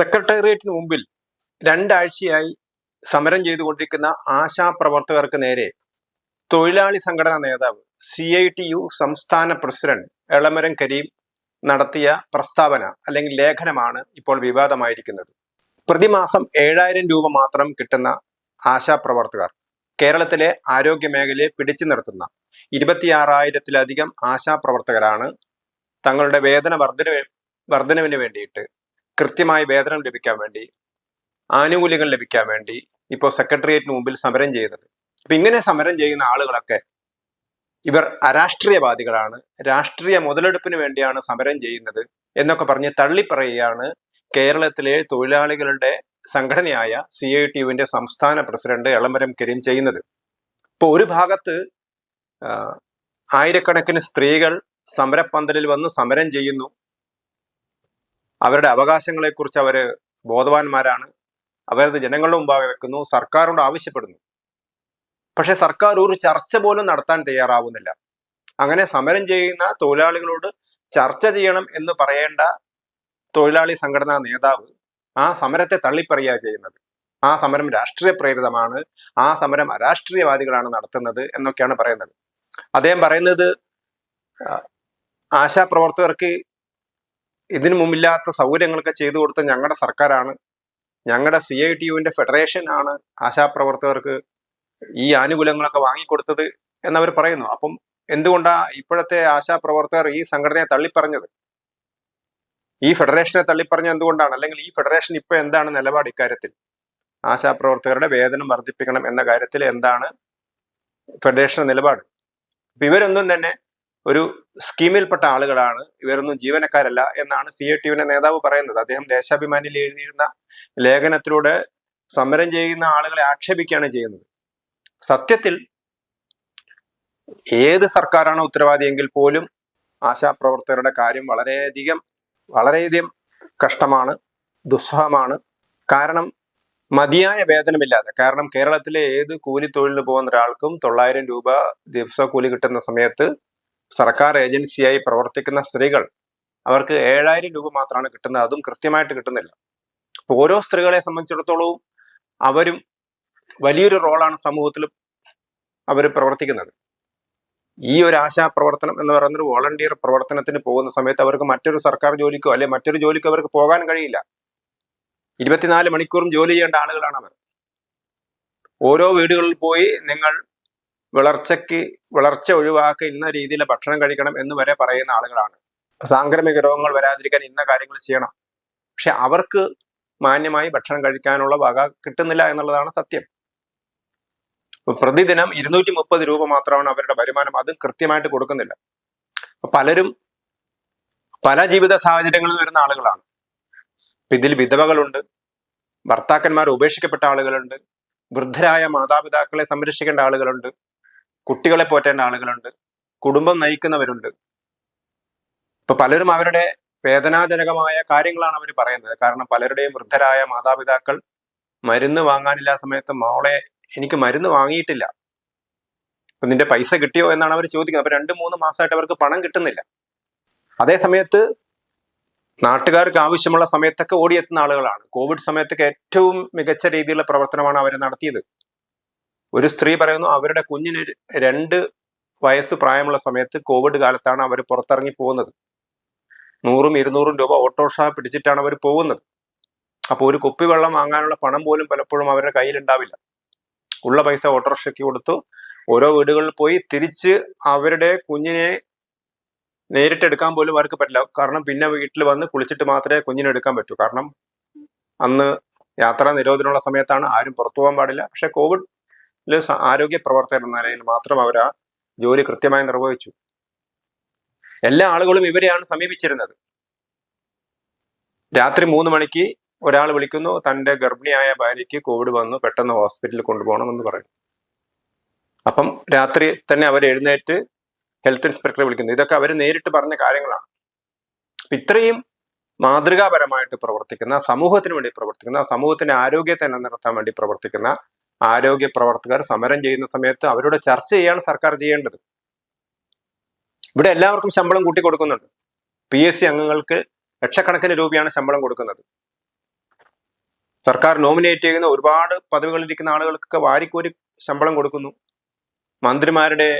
സെക്രട്ടേറിയറ്റിന് മുമ്പിൽ രണ്ടാഴ്ചയായി സമരം ചെയ്തുകൊണ്ടിരിക്കുന്ന ആശാപ്രവർത്തകർക്ക് നേരെ തൊഴിലാളി സംഘടനാ നേതാവ് സി ഐ ടി യു സംസ്ഥാന പ്രസിഡന്റ് എളമരം കരീം നടത്തിയ പ്രസ്താവന അല്ലെങ്കിൽ ലേഖനമാണ് ഇപ്പോൾ വിവാദമായിരിക്കുന്നത്. പ്രതിമാസം ഏഴായിരം രൂപ മാത്രം കിട്ടുന്ന ആശാപ്രവർത്തകർ കേരളത്തിലെ ആരോഗ്യ മേഖലയെ പിടിച്ചു നിർത്തുന്ന ഇരുപത്തിയാറായിരത്തിലധികം ആശാപ്രവർത്തകരാണ് തങ്ങളുടെ വേതന വർധന വർധനവിന് വേണ്ടിയിട്ട് കൃത്യമായ വേതനം ലഭിക്കാൻ വേണ്ടി ആനുകൂല്യങ്ങൾ ലഭിക്കാൻ വേണ്ടി ഇപ്പോൾ സെക്രട്ടേറിയറ്റിന് മുമ്പിൽ സമരം ചെയ്യുന്നത്. അപ്പം ഇങ്ങനെ സമരം ചെയ്യുന്ന ആളുകളൊക്കെ ഇവർ അരാഷ്ട്രീയവാദികളാണ്. രാഷ്ട്രീയ മുതലെടുപ്പിന് വേണ്ടിയാണ് സമരം ചെയ്യുന്നത് എന്നൊക്കെ പറഞ്ഞ് തള്ളിപ്പറയുകയാണ് കേരളത്തിലെ തൊഴിലാളികളുടെ സംഘടനയായ സി ഐ ടി യുവിന്റെ സംസ്ഥാന പ്രസിഡന്റ് എളമരം കരീം ചെയ്യുന്നത്. ഇപ്പോൾ ഒരു ഭാഗത്ത് ആയിരക്കണക്കിന് സ്ത്രീകൾ സമരപ്പന്തലിൽ വന്ന് സമരം ചെയ്യുന്നു. അവരുടെ അവകാശങ്ങളെക്കുറിച്ച് അവർ ബോധവാന്മാരാണ്. അവരത് ജനങ്ങളുടെ മുമ്പാകെ വെക്കുന്നു സർക്കാരോട് ആവശ്യപ്പെടുന്നു. പക്ഷെ സർക്കാർ ഒരു ചർച്ച പോലും നടത്താൻ തയ്യാറാവുന്നില്ല. അങ്ങനെ സമരം ചെയ്യുന്ന തൊഴിലാളികളോട് ചർച്ച ചെയ്യണം എന്ന് പറയേണ്ട തൊഴിലാളി സംഘടനാ നേതാവ് ആ സമരത്തെ തള്ളിപ്പറയുക ചെയ്യുന്നത്. ആ സമരം രാഷ്ട്രീയ പ്രേരിതമാണ് ആ സമരം അരാഷ്ട്രീയവാദികളാണ് നടത്തുന്നത് എന്നൊക്കെയാണ് പറയുന്നത്. അദ്ദേഹം പറയുന്നത് ആശാപ്രവർത്തകർക്ക് ഇതിനു മുമ്പില്ലാത്ത സൗകര്യങ്ങളൊക്കെ ചെയ്തു കൊടുത്ത ഞങ്ങളുടെ സർക്കാരാണ്. ഞങ്ങളുടെ സി ഐ ടി യുവിന്റെ ഫെഡറേഷൻ ആണ് ആശാപ്രവർത്തകർക്ക് ഈ ആനുകൂല്യങ്ങളൊക്കെ വാങ്ങിക്കൊടുത്തത് എന്നവർ പറയുന്നു. അപ്പം എന്തുകൊണ്ടാ ഇപ്പോഴത്തെ ആശാപ്രവർത്തകർ ഈ സംഘടനയെ തള്ളിപ്പറഞ്ഞത്? ഈ ഫെഡറേഷനെ തള്ളിപ്പറഞ്ഞ എന്തുകൊണ്ടാണ്? അല്ലെങ്കിൽ ഈ ഫെഡറേഷൻ ഇപ്പൊ എന്താണ് നിലപാട് ഇക്കാര്യത്തിൽ? ആശാപ്രവർത്തകരുടെ വേതനം വർദ്ധിപ്പിക്കണം എന്ന കാര്യത്തിൽ എന്താണ് ഫെഡറേഷൻ നിലപാട്? ഇവരൊന്നും തന്നെ ഒരു സ്കീമിൽപ്പെട്ട ആളുകളാണ്. ഇവരൊന്നും ജീവനക്കാരല്ല എന്നാണ് സി എ ടിയുവിന്റെ നേതാവ് പറയുന്നത്. അദ്ദേഹം ദേശാഭിമാനിയിൽ എഴുതിയിരുന്ന ലേഖനത്തിലൂടെ സമരം ചെയ്യുന്ന ആളുകളെ ആക്ഷേപിക്കുകയാണ് ചെയ്യുന്നത്. സത്യത്തിൽ ഏത് സർക്കാരാണോ ഉത്തരവാദിയെങ്കിൽ പോലും ആശാപ്രവർത്തകരുടെ കാര്യം വളരെയധികം വളരെയധികം കഷ്ടമാണ് ദുസ്സഹമാണ്. കാരണം മതിയായ വേതനമില്ലാതെ കാരണം കേരളത്തിലെ ഏത് കൂലി തൊഴിലിന് പോകുന്ന ഒരാൾക്കും തൊള്ളായിരം രൂപ ദിവസ കൂലി കിട്ടുന്ന സമയത്ത് സർക്കാർ ഏജൻസിയായി പ്രവർത്തിക്കുന്ന സ്ത്രീകൾ അവർക്ക് ഏഴായിരം രൂപ മാത്രമാണ് കിട്ടുന്നത്. അതും കൃത്യമായിട്ട് കിട്ടുന്നില്ല. അപ്പോൾ ഓരോ സ്ത്രീകളെ സംബന്ധിച്ചിടത്തോളവും അവരും വലിയൊരു റോളാണ് സമൂഹത്തിൽ അവർ പ്രവർത്തിക്കുന്നത്. ഈ ഒരു ആശാപ്രവർത്തനം എന്ന് പറയുന്നൊരു വോളണ്ടിയർ പ്രവർത്തനത്തിന് പോകുന്ന സമയത്ത് അവർക്ക് മറ്റൊരു സർക്കാർ ജോലിക്കോ അല്ലെ മറ്റൊരു ജോലിക്കോ അവർക്ക് പോകാൻ കഴിയില്ല. ഇരുപത്തിനാല് മണിക്കൂറും ജോലി ചെയ്യേണ്ട ആളുകളാണ് അവർ. ഓരോ വീടുകളിൽ പോയി നിങ്ങൾ വിളർച്ചയ്ക്ക് വിളർച്ച ഒഴിവാക്കി ഇന്ന രീതിയിലെ ഭക്ഷണം കഴിക്കണം എന്ന് വരെ പറയുന്ന ആളുകളാണ്. സാംക്രമിക രോഗങ്ങൾ വരാതിരിക്കാൻ ഇന്ന കാര്യങ്ങൾ ചെയ്യണം. പക്ഷെ അവർക്ക് മാന്യമായി ഭക്ഷണം കഴിക്കാനുള്ള വക കിട്ടുന്നില്ല എന്നുള്ളതാണ് സത്യം. പ്രതിദിനം ഇരുന്നൂറ്റി മുപ്പത് രൂപ മാത്രമാണ് അവരുടെ വരുമാനം. അതും കൃത്യമായിട്ട് കൊടുക്കുന്നില്ല. പലരും പല ജീവിത സാഹചര്യങ്ങളിൽ വരുന്ന ആളുകളാണ്. ഇതിൽ വിധവകളുണ്ട് ഭർത്താക്കന്മാർ ഉപേക്ഷിക്കപ്പെട്ട ആളുകളുണ്ട് വൃദ്ധരായ മാതാപിതാക്കളെ സംരക്ഷിക്കേണ്ട ആളുകളുണ്ട് കുട്ടികളെ പോറ്റേണ്ട ആളുകളുണ്ട്. കുടുംബം നയിക്കുന്നവരുണ്ട്. ഇപ്പൊ പലരും അവരുടെ വേദനാജനകമായ കാര്യങ്ങളാണ് അവർ പറയുന്നത്. കാരണം പലരുടെയും വൃദ്ധരായ മാതാപിതാക്കൾ മരുന്ന് വാങ്ങാനില്ല സമയത്ത് മോളെ എനിക്ക് മരുന്ന് വാങ്ങിയിട്ടില്ല. അപ്പൊ നിന്റെ പൈസ കിട്ടിയോ എന്നാണ് അവർ ചോദിക്കുന്നത്. അപ്പൊ രണ്ട് മൂന്ന് മാസമായിട്ട് അവർക്ക് പണം കിട്ടുന്നില്ല. അതേ സമയത്ത് നാട്ടുകാർക്ക് ആവശ്യമുള്ള സമയത്തൊക്കെ ഓടിയെത്തുന്ന ആളുകളാണ്. കോവിഡ് സമയത്തൊക്കെ ഏറ്റവും മികച്ച രീതിയിലുള്ള പ്രവർത്തനമാണ് അവർ നടത്തിയത്. ഒരു സ്ത്രീ പറയുന്നു അവരുടെ കുഞ്ഞിന് രണ്ട് വയസ്സ് പ്രായമുള്ള സമയത്ത് കോവിഡ് കാലത്താണ് അവർ പുറത്തിറങ്ങി പോകുന്നത്. നൂറും ഇരുന്നൂറും രൂപ ഓട്ടോറിക്ഷ പിടിച്ചിട്ടാണ് അവർ പോകുന്നത്. അപ്പോൾ ഒരു കുപ്പി വെള്ളം വാങ്ങാനുള്ള പണം പോലും പലപ്പോഴും അവരുടെ കയ്യിലുണ്ടാവില്ല. ഉള്ള പൈസ ഓട്ടോറിക്ഷയ്ക്ക് കൊടുത്തു. ഓരോ വീടുകളിൽ പോയി തിരിച്ച് അവരുടെ കുഞ്ഞിനെ നേരിട്ടെടുക്കാൻ പോലും അവർക്ക് പറ്റില്ല. കാരണം പിന്നെ വീട്ടിൽ വന്ന് കുളിച്ചിട്ട് മാത്രമേ കുഞ്ഞിനെ എടുക്കാൻ പറ്റൂ. കാരണം അന്ന് യാത്രാ നിരോധനമുള്ള സമയത്താണ് ആരും പുറത്തു പോകാൻ പാടില്ല. പക്ഷെ കോവിഡിൽ ആരോഗ്യ പ്രവർത്തകർ എന്ന നിലയിൽ മാത്രം അവർ ആ ജോലി കൃത്യമായി നിർവഹിച്ചു. എല്ലാ ആളുകളും ഇവരെയാണ് സമീപിച്ചിരുന്നത്. രാത്രി മൂന്ന് മണിക്ക് ഒരാൾ വിളിക്കുന്നു തന്റെ ഗർഭിണിയായ ഭാര്യയ്ക്ക് കോവിഡ് വന്നു പെട്ടെന്ന് ഹോസ്പിറ്റലിൽ കൊണ്ടുപോകണം എന്ന് പറയും അപ്പം രാത്രി തന്നെ അവർ എഴുന്നേറ്റ് ഹെൽത്ത് ഇൻസ്പെക്ടറെ വിളിക്കുന്നു. ഇതൊക്കെ അവർ നേരിട്ട് പറഞ്ഞ കാര്യങ്ങളാണ്. ഇത്രയും മാതൃകാപരമായിട്ട് പ്രവർത്തിക്കുന്ന സമൂഹത്തിന് വേണ്ടി പ്രവർത്തിക്കുന്ന സമൂഹത്തിന്റെ ആരോഗ്യത്തെ നിലനിർത്താൻ വേണ്ടി പ്രവർത്തിക്കുന്ന ആരോഗ്യ പ്രവർത്തകർ സമരം ചെയ്യുന്ന സമയത്ത് അവരോട് ചർച്ച ചെയ്യാണ് സർക്കാർ ചെയ്യേണ്ടത്. ഇവിടെ എല്ലാവർക്കും ശമ്പളം കൂട്ടി കൊടുക്കുന്നുണ്ട്. പി എസ് സി അംഗങ്ങൾക്ക് ലക്ഷക്കണക്കിന് രൂപയാണ് ശമ്പളം കൊടുക്കുന്നത്. സർക്കാർ നോമിനേറ്റ് ചെയ്യുന്ന ഒരുപാട് പദവികളിലിരിക്കുന്ന ആളുകൾക്കൊക്കെ വാരിക്കോരി ശമ്പളം കൊടുക്കുന്നു. മന്ത്രിമാരുടെ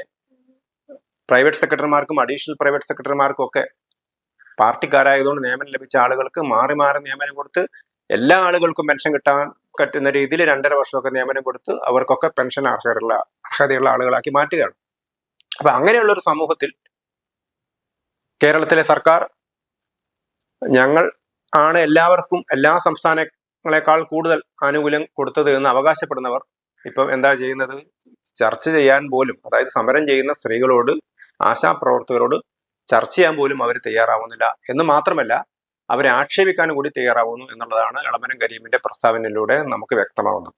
പ്രൈവറ്റ് സെക്രട്ടറിമാർക്കും അഡീഷണൽ പ്രൈവറ്റ് സെക്രട്ടറിമാർക്കും ഒക്കെ പാർട്ടിക്കാരായതുകൊണ്ട് നിയമനം ലഭിച്ച ആളുകൾക്ക് മാറി മാറി നിയമനം കൊടുത്ത് എല്ലാ ആളുകൾക്കും പെൻഷൻ കിട്ടാൻ പറ്റുന്ന രീതിയിൽ രണ്ടര വർഷമൊക്കെ നിയമനം കൊടുത്ത് അവർക്കൊക്കെ പെൻഷൻ അർഹതയുള്ള അർഹതയുള്ള ആളുകളാക്കി മാറ്റുകയാണ്. അപ്പൊ അങ്ങനെയുള്ള ഒരു സമൂഹത്തിൽ കേരളത്തിലെ സർക്കാർ ഞങ്ങൾ ആണ് എല്ലാവർക്കും എല്ലാ സംസ്ഥാനങ്ങളെക്കാൾ കൂടുതൽ ആനുകൂല്യം കൊടുത്തത് എന്ന് അവകാശപ്പെടുന്നവർ ഇപ്പം എന്താ ചെയ്യുന്നത്? ചർച്ച ചെയ്യാൻ പോലും അതായത് സമരം ചെയ്യുന്ന സ്ത്രീകളോട് ആശാപ്രവർത്തകരോട് ചർച്ച ചെയ്യാൻ പോലും അവർ തയ്യാറാവുന്നില്ല എന്ന് മാത്രമല്ല അവരെ ആക്ഷേപിക്കാനും കൂടി തയ്യാറാവുന്നു എന്നുള്ളതാണ് എളമരം കരീമിന്റെ പ്രസ്താവനയിലൂടെ നമുക്ക് വ്യക്തമാവുന്നത്.